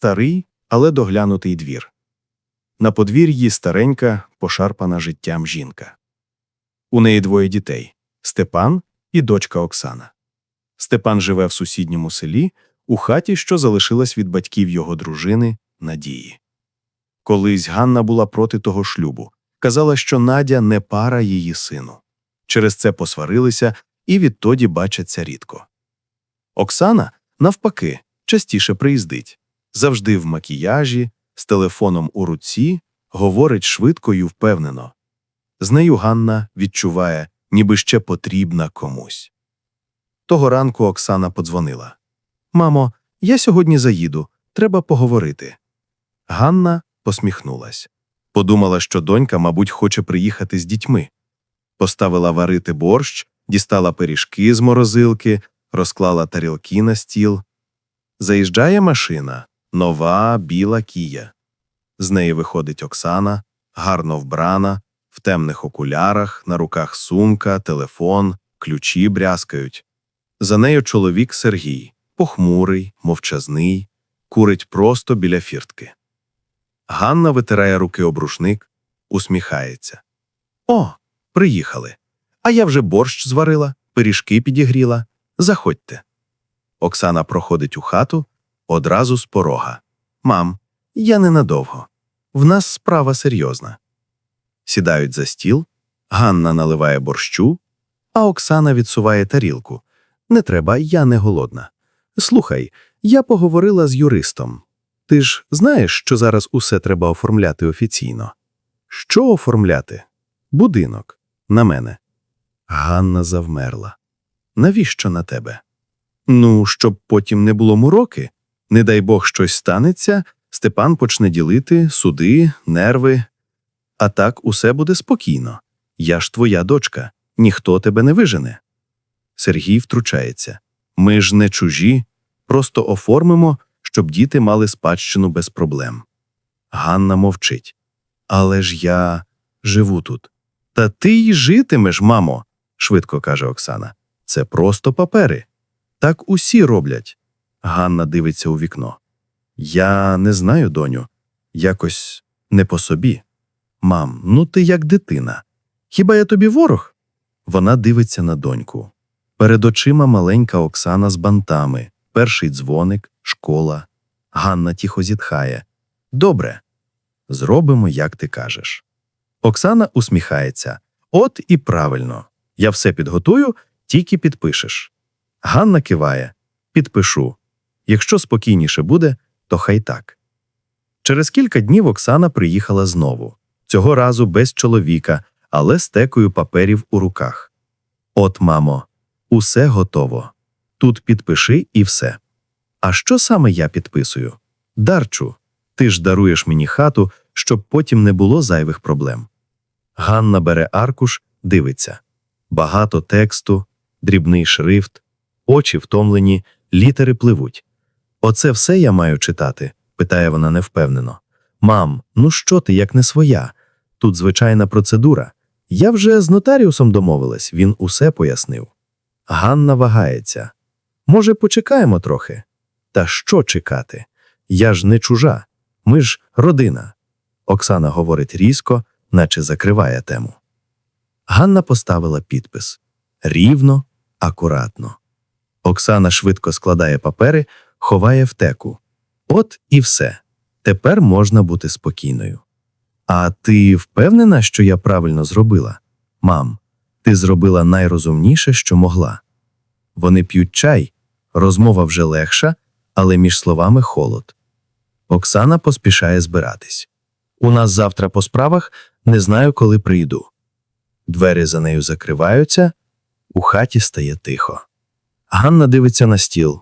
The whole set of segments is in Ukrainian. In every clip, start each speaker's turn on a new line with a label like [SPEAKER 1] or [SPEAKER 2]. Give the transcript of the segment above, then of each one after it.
[SPEAKER 1] старий, але доглянутий двір. На подвір'ї старенька, пошарпана життям жінка. У неї двоє дітей Степан і дочка Оксана. Степан живе в сусідньому селі, у хаті, що залишилась від батьків його дружини Надії. Колись Ганна була проти того шлюбу, казала, що Надя не пара її сину. Через це посварилися і відтоді бачаться рідко. Оксана, навпаки, частіше приїздить, завжди в макіяжі, з телефоном у руці, говорить швидко і впевнено. З нею Ганна відчуває, ніби ще потрібна комусь. Того ранку Оксана подзвонила. Мамо, я сьогодні заїду, треба поговорити. Ганна посміхнулась. Подумала, що донька, мабуть, хоче приїхати з дітьми. Поставила варити борщ, дістала пиріжки з морозилки, розклала тарілки на стіл. Заїжджає машина, нова біла кія. З неї виходить Оксана, гарно вбрана, в темних окулярах, на руках сумка, телефон, ключі брязкають. За нею чоловік Сергій, похмурий, мовчазний, курить просто біля фіртки. Ганна витирає руки об рушник, усміхається. О, приїхали. А я вже борщ зварила, пиріжки підігріла. Заходьте. Оксана проходить у хату одразу з порога. Мам, я ненадовго. В нас справа серйозна. Сідають за стіл, Ганна наливає борщу, а Оксана відсуває тарілку. Не треба, я не голодна. Слухай, я поговорила з юристом. Ти ж знаєш, що зараз усе треба оформляти офіційно. Що оформляти? Будинок. На мене. Ганна завмерла. Навіщо на тебе? Ну, щоб потім не було мороки. Не дай Бог щось станеться, Степан почне ділити суди, нерви. А так усе буде спокійно. Я ж твоя дочка, ніхто тебе не вижене. Сергій втручається. Ми ж не чужі, просто оформимо, щоб діти мали спадщину без проблем. Ганна мовчить. Але ж я живу тут. Та ти й житимеш, мамо, швидко каже Оксана. Це просто папери. Так усі роблять. Ганна дивиться у вікно. Я не знаю, доню, якось не по собі. Мам, ну ти як дитина. Хіба я тобі ворог? Вона дивиться на доньку. Перед очима маленька Оксана з бантами, перший дзвоник, школа. Ганна тихо зітхає. Добре, зробимо, як ти кажеш. Оксана усміхається. От і правильно. Я все підготую, тільки підпишеш. Ганна киває. Підпишу. Якщо спокійніше буде, то хай так. Через кілька днів Оксана приїхала знову, цього разу без чоловіка, але з текою паперів у руках. От, мамо, усе готово. Тут підпиши і все. А що саме я підписую? Дарчу, ти ж даруєш мені хату, щоб потім не було зайвих проблем. Ганна бере аркуш, дивиться. Багато тексту, дрібний шрифт, очі втомлені, літери пливуть. Оце все я маю читати? питає вона невпевнено. Мам, ну що ти, як не своя? Тут звичайна процедура. Я вже з нотаріусом домовилась, він усе пояснив. Ганна вагається. Може, почекаємо трохи? Та що чекати? Я ж не чужа, ми ж родина. Оксана говорить різко, наче закриває тему. Ганна поставила підпис рівно, акуратно. Оксана швидко складає папери, ховає в теку. От і все. Тепер можна бути спокійною. А ти впевнена, що я правильно зробила? Мам, ти зробила найрозумніше, що могла. Вони п'ють чай, розмова вже легша, але між словами холод. Оксана поспішає збиратись. У нас завтра по справах не знаю, коли прийду. Двері за нею закриваються, у хаті стає тихо. Ганна дивиться на стіл,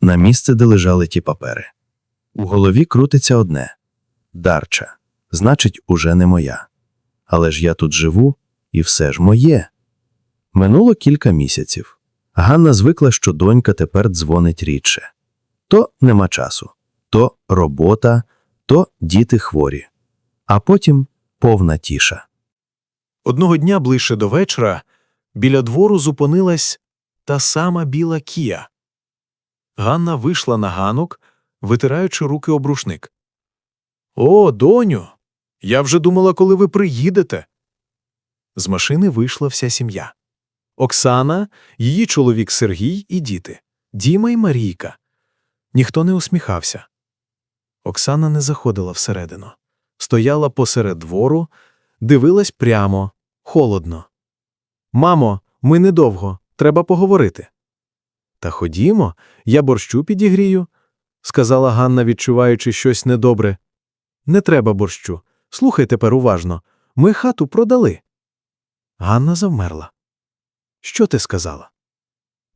[SPEAKER 1] на місце, де лежали ті папери. У голові крутиться одне дарча, значить, уже не моя. Але ж я тут живу, і все ж моє. Минуло кілька місяців. Ганна звикла, що донька тепер дзвонить рідше. То нема часу, то робота, то діти хворі, а потім повна тіша.
[SPEAKER 2] Одного дня ближче до вечора біля двору зупинилась та сама біла кія. Ганна вийшла на ганок, витираючи руки об рушник. О, доню, я вже думала, коли ви приїдете. З машини вийшла вся сім'я. Оксана, її чоловік Сергій і діти, Діма і Марійка. Ніхто не усміхався. Оксана не заходила всередину. Стояла посеред двору, дивилась прямо, холодно. Мамо, ми недовго, треба поговорити. Та ходімо, я борщу підігрію, сказала Ганна, відчуваючи щось недобре. Не треба борщу. Слухай тепер уважно. Ми хату продали. Ганна завмерла. Що ти сказала?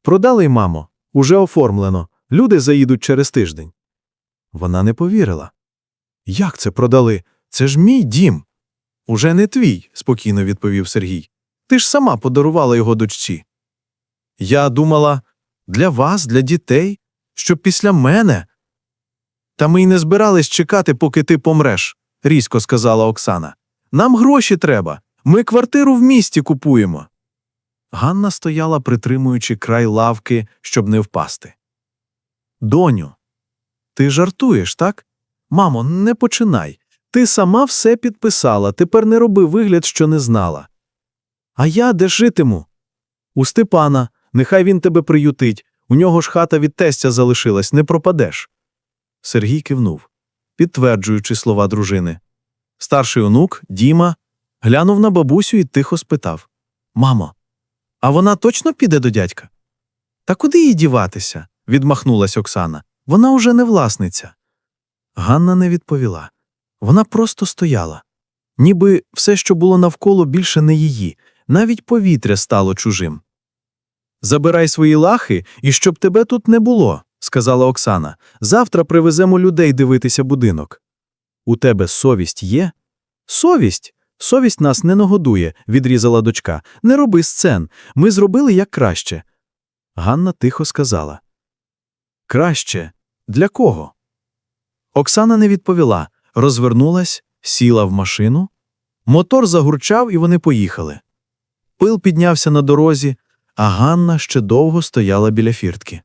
[SPEAKER 2] Продали, мамо, уже оформлено. Люди заїдуть через тиждень. Вона не повірила. Як це продали? Це ж мій дім. Уже не твій, спокійно відповів Сергій. Ти ж сама подарувала його дочці. Я думала, для вас, для дітей, щоб після мене. Та ми й не збирались чекати, поки ти помреш, різко сказала Оксана. Нам гроші треба. Ми квартиру в місті купуємо. Ганна стояла, притримуючи край лавки, щоб не впасти. Доню, ти жартуєш, так? Мамо, не починай. Ти сама все підписала, тепер не роби вигляд, що не знала. А я де житиму? У Степана, нехай він тебе приютить. У нього ж хата від тестя залишилась, не пропадеш. Сергій кивнув, підтверджуючи слова дружини. Старший онук, Діма, глянув на бабусю і тихо спитав Мамо, а вона точно піде до дядька? Та куди їй діватися? відмахнулась Оксана. Вона уже не власниця. Ганна не відповіла. Вона просто стояла. Ніби все, що було навколо, більше не її, навіть повітря стало чужим. Забирай свої лахи, і щоб тебе тут не було, сказала Оксана. Завтра привеземо людей дивитися будинок. У тебе совість є? Совість? Совість нас не нагодує, відрізала дочка. Не роби сцен. Ми зробили як краще. Ганна тихо сказала. Краще? Для кого? Оксана не відповіла, розвернулась, сіла в машину. Мотор загурчав, і вони поїхали. Пил піднявся на дорозі, а Ганна ще довго стояла біля фіртки.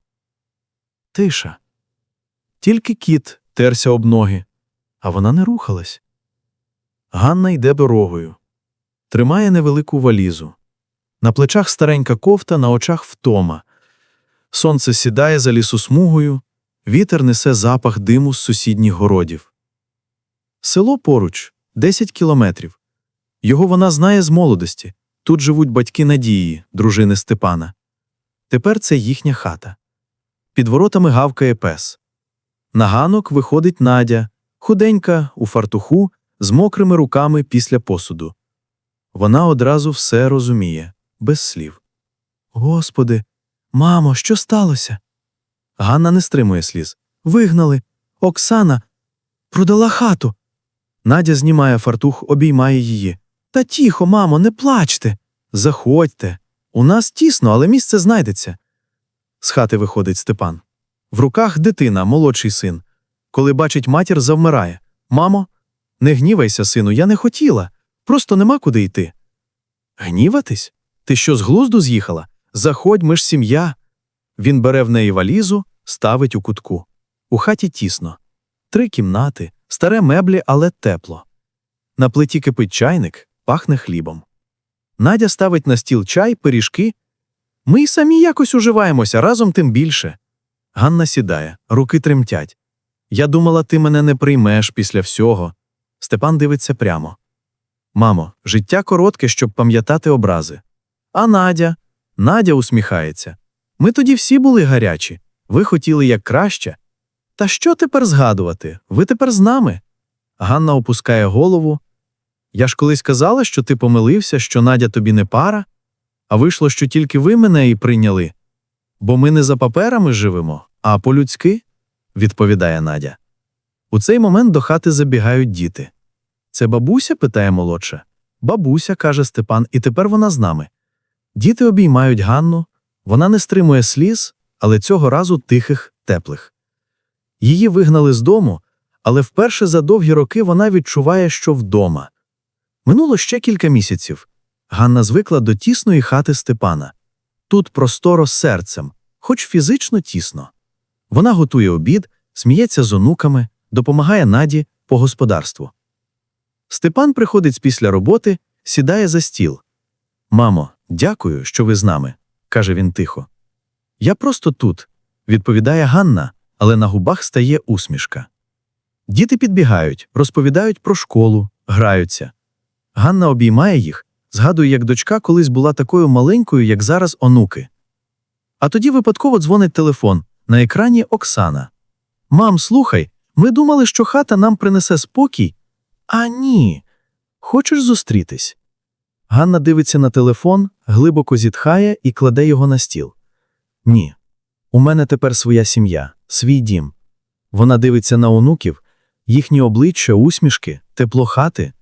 [SPEAKER 2] Тиша. Тільки кіт терся об ноги, а вона не рухалась. Ганна йде дорогою, тримає невелику валізу. На плечах старенька кофта, на очах втома. Сонце сідає за лісосмугою, вітер несе запах диму з сусідніх городів. Село поруч 10 кілометрів. Його вона знає з молодості. Тут живуть батьки Надії, дружини Степана. Тепер це їхня хата. Під воротами гавкає пес. На ганок виходить Надя, худенька, у фартуху, з мокрими руками після посуду. Вона одразу все розуміє, без слів. Господи, мамо, що сталося? Ганна не стримує сліз. Вигнали. Оксана продала хату. Надя знімає фартух, обіймає її. Та тихо, мамо, не плачте. Заходьте. У нас тісно, але місце знайдеться. З хати виходить Степан. В руках дитина, молодший син. Коли бачить матір, завмирає. Мамо, не гнівайся, сину, я не хотіла. Просто нема куди йти. Гніватись? Ти що з глузду з'їхала? Заходь, ми ж сім'я. Він бере в неї валізу, ставить у кутку. У хаті тісно. Три кімнати, старе меблі, але тепло. На плиті кипить чайник, пахне хлібом. Надя ставить на стіл чай, пиріжки. Ми й самі якось уживаємося, разом тим більше. Ганна сідає, руки тремтять. Я думала, ти мене не приймеш після всього. Степан дивиться прямо. Мамо, життя коротке, щоб пам'ятати образи. А Надя? Надя усміхається. Ми тоді всі були гарячі. Ви хотіли як краще. Та що тепер згадувати? Ви тепер з нами. Ганна опускає голову. Я ж колись казала, що ти помилився, що Надя тобі не пара, а вийшло, що тільки ви мене і прийняли. Бо ми не за паперами живемо, а по-людськи, відповідає Надя. У цей момент до хати забігають діти. Це бабуся? питає молодша. Бабуся, каже Степан, і тепер вона з нами. Діти обіймають Ганну, вона не стримує сліз, але цього разу тихих, теплих. Її вигнали з дому, але вперше за довгі роки вона відчуває, що вдома. Минуло ще кілька місяців. Ганна звикла до тісної хати Степана. Тут просторо з серцем, хоч фізично тісно. Вона готує обід,
[SPEAKER 1] сміється з онуками, допомагає Наді по господарству. Степан приходить після роботи, сідає за стіл. Мамо, дякую, що ви з нами, каже він тихо. Я просто тут, відповідає Ганна, але на губах стає усмішка. Діти підбігають, розповідають про школу, граються. Ганна обіймає їх, згадує, як дочка колись була такою маленькою, як зараз онуки. А тоді випадково дзвонить телефон. На екрані Оксана. Мам, слухай, ми думали, що хата нам принесе спокій. А ні. Хочеш зустрітись? Ганна дивиться на телефон, глибоко зітхає і кладе його на стіл. Ні. У мене тепер своя сім'я, свій дім. Вона дивиться на онуків, їхні обличчя, усмішки, тепло хати.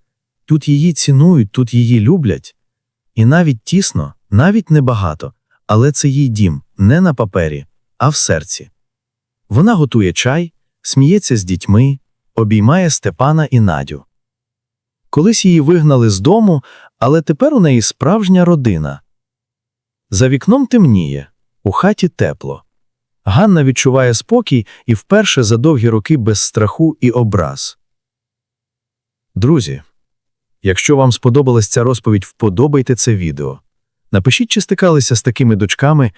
[SPEAKER 1] Тут її цінують, тут її люблять. І навіть тісно, навіть небагато, але це їй дім не на папері, а в серці. Вона готує чай, сміється з дітьми, обіймає Степана і Надю. Колись її вигнали з дому, але тепер у неї справжня родина. За вікном темніє, у хаті тепло. Ганна відчуває спокій і вперше за довгі роки без страху і образ. Друзі, якщо вам сподобалась ця розповідь, вподобайте це відео. Напишіть, чи стикалися з такими дочками,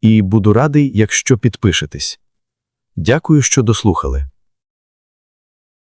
[SPEAKER 1] і буду радий, якщо підпишетесь. Дякую, що дослухали.